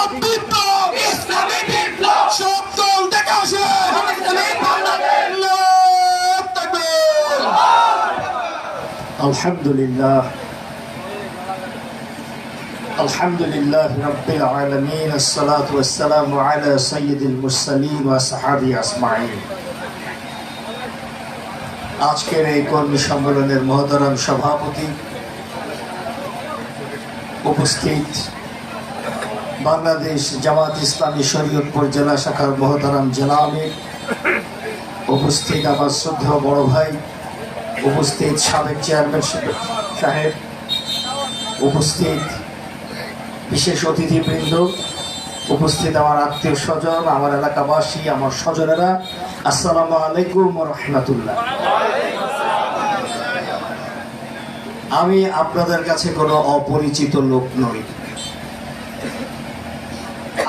বিপ্লব বিপ্লব ইসলামী বিপ্লব সব দল দেখে আসে ইসলামী বাংলাদেশ আল্লাহু তাকবীর الحمد لله الحمد لله رب العالمين الصلاة والسلام على سيد المرسلين وصحابه أجمعين আজকের এই কর্মী সম্মেলনের মহতরম সভাপতি উপস্থিত বাংলাদেশ জামাত ইসলামী শরীয়তপুর জেলা শাখার মহতরম জেলা আমির। উপস্থিত আমার শ্রদ্ধেয় বড় ভাই, উপস্থিত সাবেক চেয়ারম্যান সাহেব, উপস্থিত বিশেষ অতিথিবৃন্দ, উপস্থিত আমার আত্মীয় স্বজন, আমার এলাকাবাসী, আমার স্বজনেরা, আসসালামু আলাইকুম রহমতুল্লাহ। আমি আপনাদের কাছে কোনো অপরিচিত লোক নই।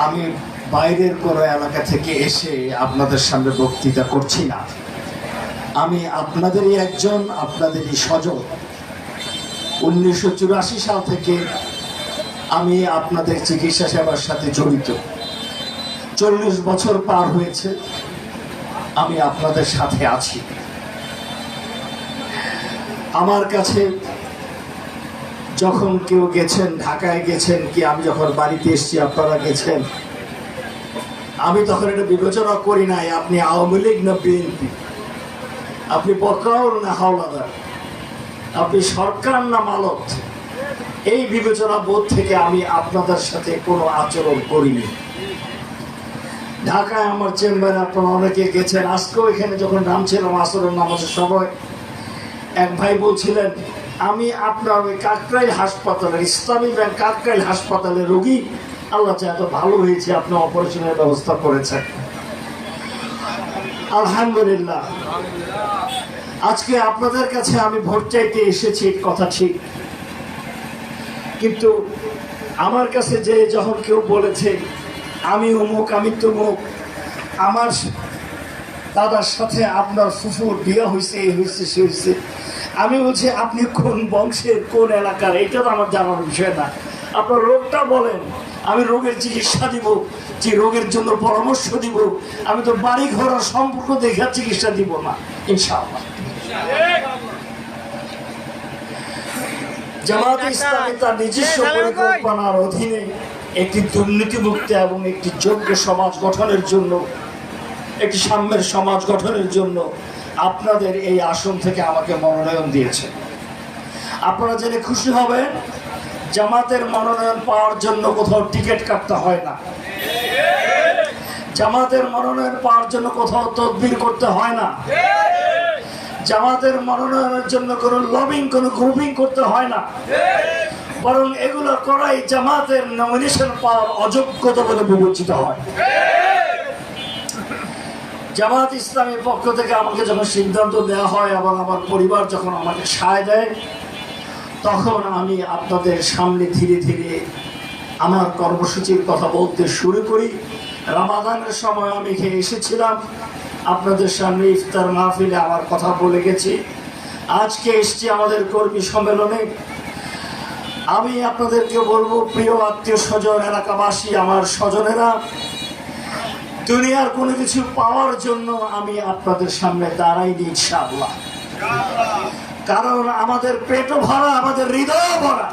আমি বাইরের কোনো এলাকা থেকে এসে আপনাদের সামনে বক্তৃতা করছি না। আমি আপনাদেরই একজন, আপনাদেরই স্বজন। উনিশশো চুরাশি সাল থেকে আমি আপনাদের চিকিৎসা সেবার সাথে জড়িত। চল্লিশ বছর পার হয়েছে, আমি আপনাদের সাথে আছি। আমার কাছে যখন কেউ গেছেন, ঢাকায় গেছেন কি আমি যখন বাড়িতে এসেছি, আপনারা গেছেন? আমি তখন এটা বিবেচনা করি নাই, আপনি আওয়ামী লীগ না বিএনপি? আপনি বকরাউল না হাওলাদার? আপনি সরকার না মালত এই বিবেচনা বোধ থেকে আমি আপনাদের সাথে কোনো আচরণ করিনি। ঢাকায় আমার চেম্বারে আপনারা অনেকে গেছেন। আজকেও এখানে যখন নামছিলাম আসরের নামাজের সময়, এক ভাই বলছিলেন আমি আপনার ওই কাকরাইল হাসপাতালের, ইসলামী ব্যাংক কাকরাইল হাসপাতালের রোগী। আল্লাহ এত ভালো হয়েছে, আপনি অপারেশনের ব্যবস্থা করেছেন। আলহামদুলিল্লাহ। আজকে আপনাদের কাছে আমি ভোট চাইতে এসেছি কথা ঠিক। কিন্তু আমার কাছে যে যখন কেউ বলেছে, আমি অমুক আমি তমুক, আমার দাদার সাথে আপনার ফুফুর বিয়ে হয়েছে এই হয়েছে সে হয়েছে আমি বলছি আপনি কোন বংশের কোন এলাকার? এটা তো আমার জানার বিষয় না। আপনার রোগটা বলেন। আমি রোগের চিকিৎসা দিব যে রোগের জন্য পরামর্শ দিব। আমি তো বাড়ি ঘর সম্পর্ক দেখে চিকিৎসা দিব না ইনশাআল্লাহ। জামাত ইসলামী তার নিজস্ব পরিকল্পনার অধীনে একটি দুর্নীতিমুক্ত এবং একটি যোগ্য সমাজ গঠনের জন্য একটি সাম্যের সমাজ গঠনের জন্য আপনাদের এই আসন থেকে আমাকে মনোনয়ন দিয়েছে। আপনারা জেনে খুশি হবেন, জামাতের মনোনয়ন পাওয়ার জন্য কোথাও টিকিট কাটতে হয় না। জামাতের মনোনয়ন পাওয়ার জন্য কোথাও তদবির করতে হয় না। জামাতের মনোনয়নের জন্য কোনো লবিং কোনো গ্রুপিং করতে হয় না। বরং এগুলো করাই জামাতের নমিনেশন পাওয়ার অযোগ্যতা বলে বিবেচিত হয়। জামাত ইসলামের পক্ষ থেকে আমাকে যখন সিদ্ধান্ত দেওয়া হয় এবং আমার পরিবার যখন আমাকে সায় দেয়, তখন আমি আপনাদের সামনে ধীরে ধীরে আমার কর্মসূচির কথা বলতে শুরু করি। রামাদানের সময় আমি এখানে এসেছিলাম। আপনাদের সামনে ইফতার মাহফিলে আমার কথা বলে গেছি। আজকে এসছি আমাদের কর্মী সম্মেলনে। আমি আপনাদেরকে বলব, প্রিয় আত্মীয় স্বজন, এলাকাবাসী, আমার স্বজনেরা দুনিয়ার কোনো কিছু পাওয়ার জন্য আমি আপনাদের সামনে দাঁড়াইনি, ইনশাআল্লাহ। কারণ আমাদের পেটও ভরা, আমাদের হৃদয় ভরা।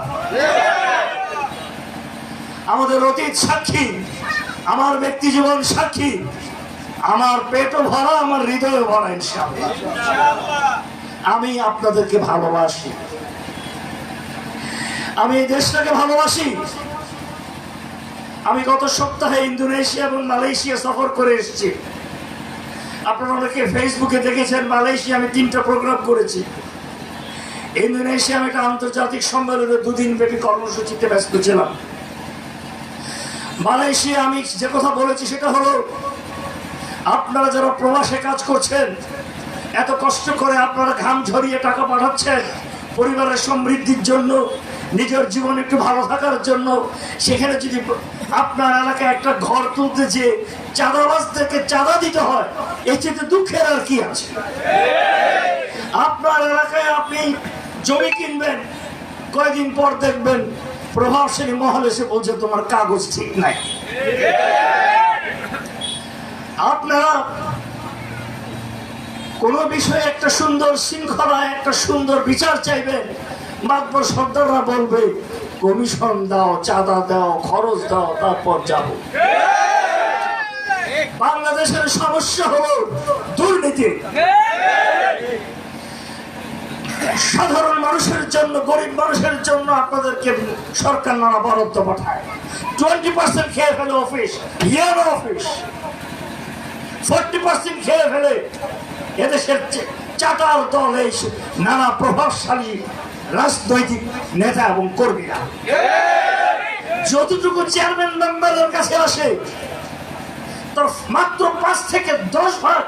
আমাদের অতীত সাক্ষী, আমার ব্যক্তি জীবন সাক্ষী, আমার পেটও ভরা, আমার হৃদয় ভরা, ইনশাআল্লাহ। আমি আপনাদেরকে ভালোবাসি। আমি এই দেশটাকে ভালোবাসি। আমি গত সপ্তাহে ইন্দোনেশিয়া এবং মালয়েশিয়া সফর করে এসেছি। আপনারা অনেকে ফেসবুকে দেখেছেন, মালয়েশিয়া আমি তিনটা প্রোগ্রাম করেছি। ইন্দোনেশিয়া আমি একটা আন্তর্জাতিক সম্মেলনে দুদিন ব্যাপী কর্মসূচিতে ব্যস্ত ছিলাম। মালয়েশিয়া আমি যে কথা বলেছি সেটা হলো, আপনারা যারা প্রবাসে কাজ করছেন, এত কষ্ট করে আপনারা ঘাম ঝরিয়ে টাকা পাঠাচ্ছেন পরিবারের সমৃদ্ধির জন্য, নিজের জীবন একটু ভালো থাকার জন্য, সেখানে যদি আপনার এলাকায় একটা ঘর তুলতে যে চাঁদাবাজদেরকে চাঁদা দিতে হয়, এর চেয়ে দুঃখের আর কি আছে? আপনার এলাকায় আপনি জমি কিনবেন, কয়েকদিন পর দেখবেন প্রভাবশালী মহল এসে বলছে, তোমার কাগজ ঠিক নাই। আপনারা কোন বিষয়ে একটা সুন্দর শৃঙ্খলা একটা সুন্দর বিচার চাইবেন মাত্র সর্দাররা বলবে কমিশন দাও, চাঁদা দাও, খরচ দাও, তারপর যাব। বাংলাদেশের সমস্যা হলো দুর্নীতি। সাধারণ মানুষের জন্য, গরিব মানুষের জন্য আপনাদেরকে সরকার নানা বরাদ্দ পাঠায়। টোয়েন্টি পার্সেন্ট খেয়ে ফেলে office year office forty percent খেয়ে ফেলে এদেশের চাটার দল এই নানা প্রভাবশালী রাজনৈতিক নেতা এবং কর্মীরা। যতটুকু চেয়ারম্যান মেম্বারের কাছে আসে, তার মাত্র পাঁচ থেকে দশ ভাগ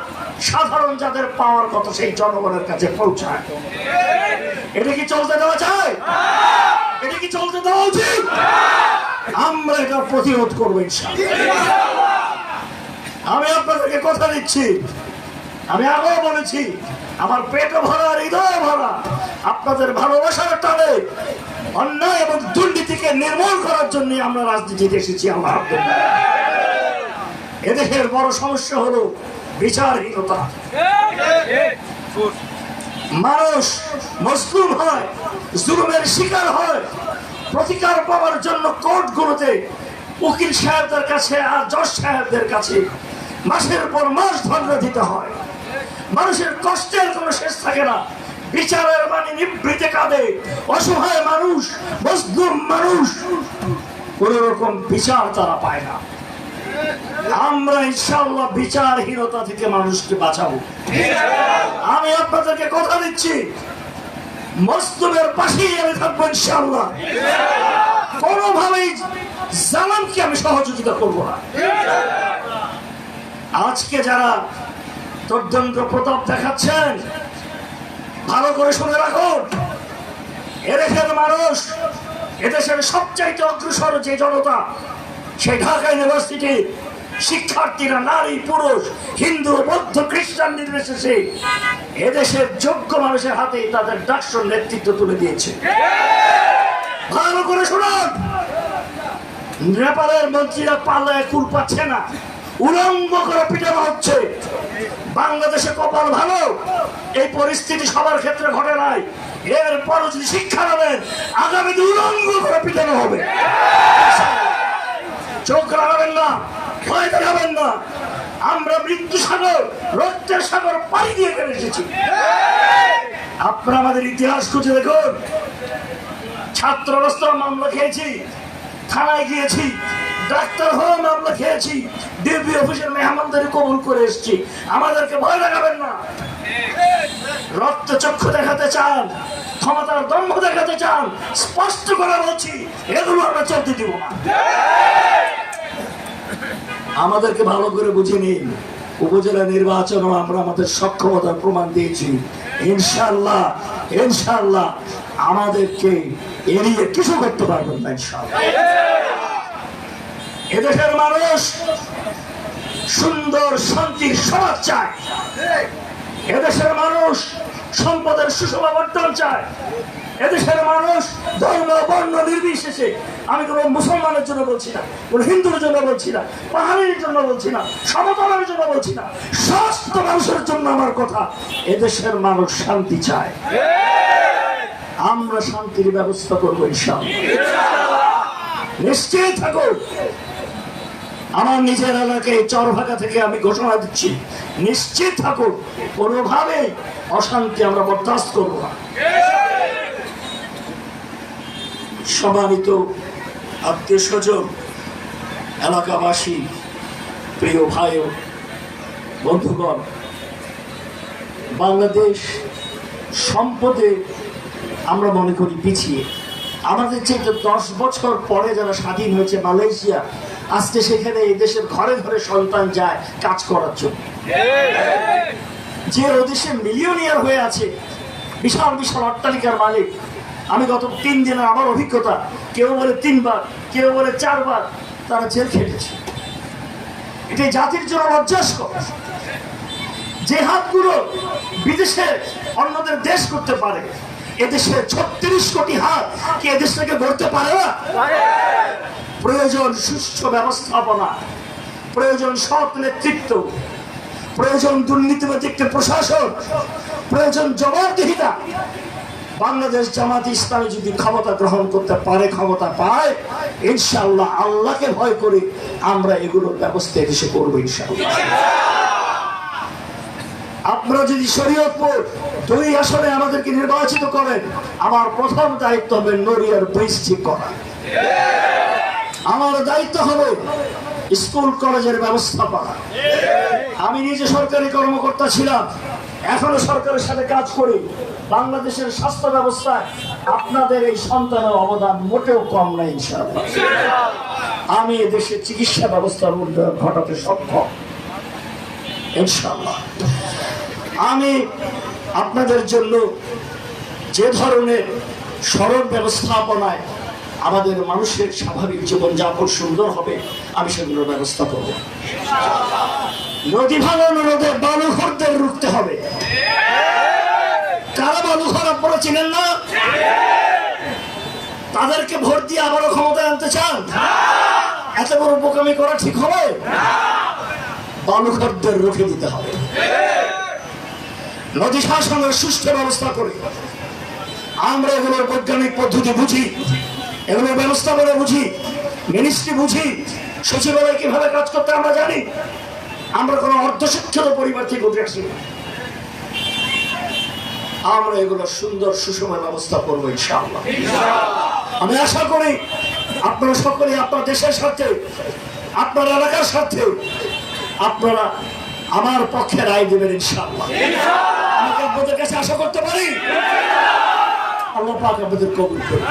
সাধারণ যাদের পাওয়ার কথা সেই জনগণের কাছে পৌঁছায়। এটা কি চলতে দেওয়া যায়? এটা কি চলতে দেওয়া উচিত? আমরা এটা প্রতিরোধ করব আমি আপনাদেরকে কথা দিচ্ছি আমি আগেও বলেছি, আমার পেটও ভরা, হৃদয় ভরা, আপনাদের ভালোবাসার টানে অন্যায় এবং দুর্নীতিকে নির্মূল করার জন্য আমরা রাজনীতিতে এসেছি আল্লাহ এদেশের বড় সমস্যা হলো বিচারহীনতা। মানুষ মজলুম হয়, জুলুমের শিকার হয়, প্রতিকার পাওয়ার জন্য কোর্টগুলোতে উকিল সাহেবদের কাছে আর জজ সাহেবদের কাছে মাসের পর মাস ধন্যা দিতে হয়। মানুষের কষ্টের কোনো শেষ থাকে না। বিচারের মানে নিবৃতে কাঁদে। অসহায় মানুষ, মজলুম মানুষ, কোন রকম বিচার তারা পায় না। আমরা ইনশাআল্লাহ বিচারহীনতা থেকে মানুষকে বাঁচাবো। আমি আপনাদেরকে কথা দিচ্ছি মস্তবের পাশেই আমি থাকব ইনশাআল্লাহ। কোনোভাবেই জালামকে আমি সহযোগিতা করব না। আজকে যারা দুর্দন্ত প্রতাপ দেখাচ্ছেন। ভালো করে শুনে রাখুন। এদেশের মানুষ, এদেশের সবচাইতে অগ্রসর যে জনতা সেই ঢাকা ইউনিভার্সিটি শিক্ষার্থীরা, নারী, পুরুষ, হিন্দু, বৌদ্ধ, খ্রিস্টান নির্বিশেষে এদেশের যোগ্য মানুষের হাতে তাদের ডাকসন নেতৃত্ব তুলে দিয়েছে। ভালো করে শুনুন। নেপালের মন্ত্রীরা পাল্লায় কুল পাচ্ছে না। উলঙ্গ করে পিটানো হচ্ছে। বাংলাদেশে কপাল ভালো, এই পরিস্থিতি সবার ক্ষেত্রে ঘটে নাই। এরপরও যদি শিক্ষা নেবেন, আগামী উলঙ্গ করে পিটানো হবে। চোখ রাখাবেন না ভয় দেখাবেন না। আমরা মৃত্যু সাগর, রক্তের সাগর পাড়ি দিয়ে ফেলে এসেছি। আপনারা আমাদের ইতিহাস খুঁজে দেখুন। ছাত্র মামলা খেয়েছি, থানায় গিয়েছি, ডাক্তার হয়ে মামলা খেয়েছি। অফিসের মেহমানদের কবুল করে এসেছি। আমাদেরকে ভয় দেখাবেন না। রক্ত চক্ষু দেখাতে চান, ক্ষমতার দম্ভ দেখাতে চান, স্পষ্ট করে বলছি, এগুলো আমরা চলতে দিব না। আমাদেরকে ভালো করে বুঝে নিন। উপজেলা নির্বাচনও আমরা আমাদের সক্ষমতার প্রমাণ দিয়েছি। ইনশাল্লাহ ইনশাল্লাহ আমাদেরকে এড়িয়ে কিছু করতে পারবেন না ইনশাল্লাহ এদেশের মানুষ সুন্দর শান্তির সমাজ চায়। এদেশের মানুষ সম্পদের সুষম বর্তন চায়। এদেশের মানুষ ধর্ম, বর্ণ নির্বিশেষে, আমি কোনো মুসলমানের জন্য বলছি না, কোনো হিন্দুর জন্য বলছি না, পাহাড়ির জন্য বলছি না, সমতলের জন্য বলছি না, সমস্ত মানুষের জন্য আমার কথা, এদেশের মানুষ শান্তি চায়। আমরা শান্তির ব্যবস্থা করব ইনশাআল্লাহ। নিশ্চয়ই থাকো আমার নিজের এলাকায় চরভাগা থেকে আমি ঘোষণা দিচ্ছি, নিশ্চিত থাকুন কোনোভাবে অশান্তি আমরা বরদাস্ত করব না। সম্মানিত আত্মীয় স্বজন, এলাকাবাসী, প্রিয় ভাই বন্ধুগণ, বাংলাদেশ সম্পদে আমরা মনে করি পিছিয়ে। আমাদের যে দশ বছর পরে যারা স্বাধীন হয়েছে মালয়েশিয়া আজকে সেখানে এই দেশের ঘরে ঘরে সন্তান যায় কাজ করার জন্য। যে ওদেশে মিলিয়নিয়ার হয়ে আছে, বিশাল বিশাল অট্টালিকার মালিক। আমি গত তিন দিনের আমার অভিজ্ঞতা, কেউ বলে তিনবার, কেউ বলে চারবার, তারা জেল খেটেছে। এটি জাতির জন্য লজ্জাস্কর। যে হাতগুলো বিদেশে অন্যদের দেশ করতে পারে, এদেশে ছত্রিশ কোটি হাত কি এদেশটাকে গড়তে পারে না? প্রয়োজন সুষ্ঠু ব্যবস্থাপনা, প্রয়োজন সৎ নেতৃত্ব, প্রয়োজন দুর্নীতিবাদী প্রশাসন, প্রয়োজন জবাবদিহিতা। বাংলাদেশ জামাত ইসলামী যদি ক্ষমতা গ্রহণ করতে পারে, ক্ষমতা পায় ইনশাল্লাহ আল্লাহকে ভয় করে আমরা এগুলোর ব্যবস্থা এদেশে করব ইনশাআল্লাহ। আপনারা যদি শরীয়তপুর দুই আসনে আমাদেরকে নির্বাচিত করেন, আমার প্রথম দায়িত্ব হবে নড়িয়ার ঠিক করা। আমার দায়িত্ব হবে স্কুল, কলেজের ব্যবস্থা করা। আমি নিজে সরকারি কর্মকর্তা ছিলাম, এখনও সরকারের সাথে কাজ করি। বাংলাদেশের স্বাস্থ্য ব্যবস্থায় আপনাদের এই সন্তানের অবদান মোটেও কম নাই আমি এদেশে চিকিৎসা ব্যবস্থার উন্নয়ন ঘটাতে সক্ষম, ইনশাআল্লাহ। আমি আপনাদের জন্য যে ধরনের সড়ক ব্যবস্থাপনায় আমাদের মানুষের স্বাভাবিক জীবনযাপন সুন্দর হবে, আমি সেগুলোর ব্যবস্থা করব। নদী ভাঙন নদে বালুঘরদের রুখতে হবে। কারা বালুঘর আপনারা চিনেন না? তাদেরকে ভোট দিয়ে আবারও ক্ষমতায় আনতে চান? এত বড় বোকামি করা ঠিক হবে? বালুঘরদের রুখে দিতে হবে। নদী শাসনের সুষ্ঠু ব্যবস্থা করে আমরা এগুলোর বৈজ্ঞানিক পদ্ধতি বুঝি। এগুলোর ব্যবস্থাপনা বুঝি মিনিস্ট্রি বুঝি সচিবালয় কীভাবে কাজ করতে আমরা জানি। আমরা কোনো অর্ধশিক্ষিত পরিবার থেকে উঠে আসি আমরা এগুলো সুন্দর সুষম ব্যবস্থা করব ইনশাআল্লাহ। আমি আশা করি আপনারা সকলে আপনার দেশের সাথে আপনার এলাকার সাথে আপনারা আমার পক্ষে রায় দেবেন ইনশাআল্লাহ। আমি আপনাদের কাছে আশা করতে পারি আল্লাহ পাক আপনাদের কবুল করুন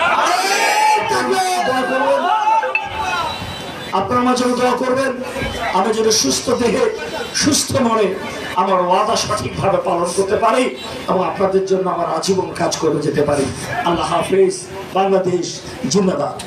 আপনার মাঝে দোয়া করবেন, আমি যদি সুস্থ দেহে সুস্থ মনে আমার ওয়াদা সঠিকভাবে পালন করতে পারি এবং আপনাদের জন্য আমার আজীবন কাজ করে যেতে পারি। আল্লাহ হাফিজ, বাংলাদেশ, জিন্দাবাদ।